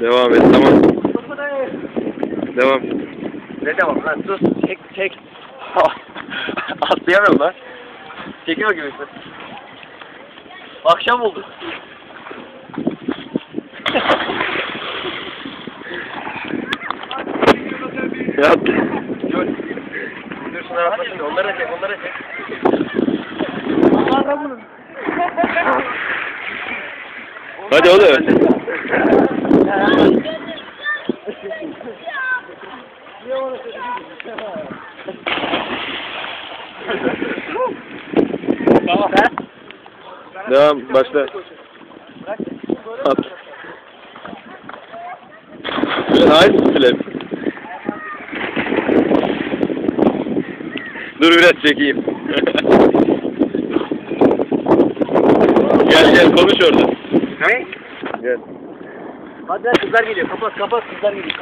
Devam et tamam. Devam. Ne devam lan sus çek çek. Atlayamıyorum lan. Çekiyor gibi. Akşam oldu. Yat. Dur. Dur şunları atlasın. Onları da çek, onları da çek. Hadi oğlum. Tamam. Devam başla. At. Aynı flap. Dur biraz çekeyim. gel gel konuş orada. Ne? Gel. Hadi kızlar geliyor. Kapat kapat kızlar geliyor.